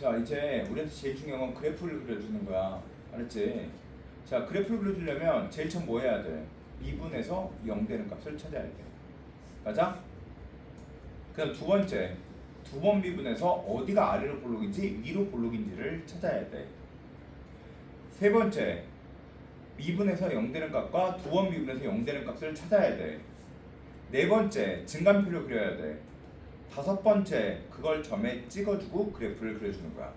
자 이제 우리한테 제일 중요한 건 그래프를 그려주는 거야 알았지? 자 그래프를 그려주려면 제일 처음 뭐 해야 돼? 미분에서 0 되는 값을 찾아야 돼 맞아? 그 다음 두 번째 두 번 미분에서 어디가 아래로 볼록인지 위로 볼록인지를 찾아야 돼세 번째 미분에서 0 되는 값과 두 번 미분에서 0 되는 값을 찾아야 돼네 번째 증간표를 그려야 돼 다섯 번째 그걸 점에 찍어주고 그래프를 그려주는 거야.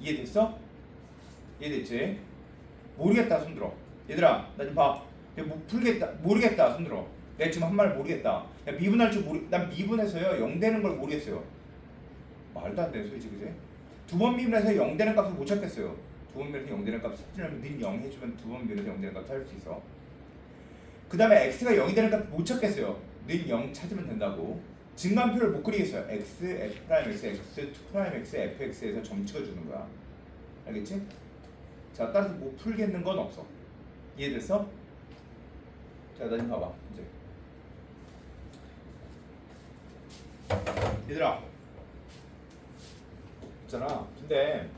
이해됐어? 이해됐지? 모르겠다 손들어. 얘들아 나 좀 봐. 못 풀겠다 모르겠다 손들어. 내가 지금 한 말 모르겠다. 야, 미분할 줄 모르. 난 미분해서요 0 되는 걸 모르겠어요. 말도 안 되는 소리지 그지? 두 번 미분해서 0 되는 값을 못 찾겠어요. 두 번 미분해서 0 되는 값을 찾으려면 는0 해주면 두 번 미분해서 0 되는 값 찾을 수 있어. 그 다음에 x가 0이 되는 값 못 찾겠어요. 는0 찾으면 된다고. 증간표를 못 그리겠어요. x, f 프라임 x, x, 2 프라임 x, fx에서 점 찍어주는 거야. 알겠지? 자, 따라서 못 풀겠는 건 없어. 이해됐어? 자, 나좀 봐봐. 이제. 얘들아. 있잖아. 근데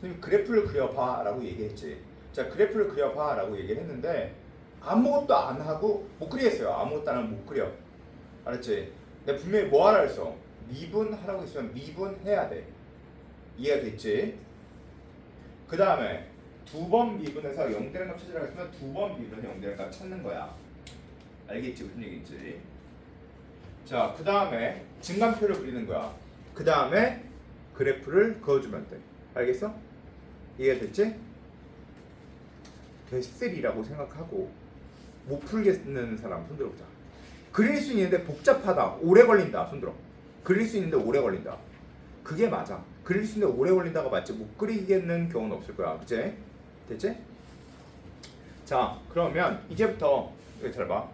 선생님 그래프를 그려봐라고 얘기했지. 자, 그래프를 그려봐라고 얘기를 했는데 아무것도 안 하고 못 그리겠어요. 아무것도 안 하면 못 그려. 알았지? 내가 분명히 뭐 하라 했어? 미분하라고 했으면 미분해야 돼. 이해가 됐지? 그 다음에 두 번 미분해서 0 되는 값 찾으라고 했으면 두 번 미분해서 0 되는 값 찾는 거야. 알겠지? 무슨 얘기인지. 자, 그 다음에 증간표를 그리는 거야. 그 다음에 그래프를 그어주면 돼. 알겠어? 이해가 됐지? 개쓰리라고 생각하고 못 풀겠는 사람 손 들어 보자. 그릴 수 있는데 복잡하다. 오래 걸린다. 손들어. 그릴 수 있는데 오래 걸린다. 그게 맞아. 그릴 수 있는데 오래 걸린다가 맞지. 못 그리겠는 경우는 없을 거야. 그치? 됐지? 자, 그러면 이제부터 여기 잘 봐.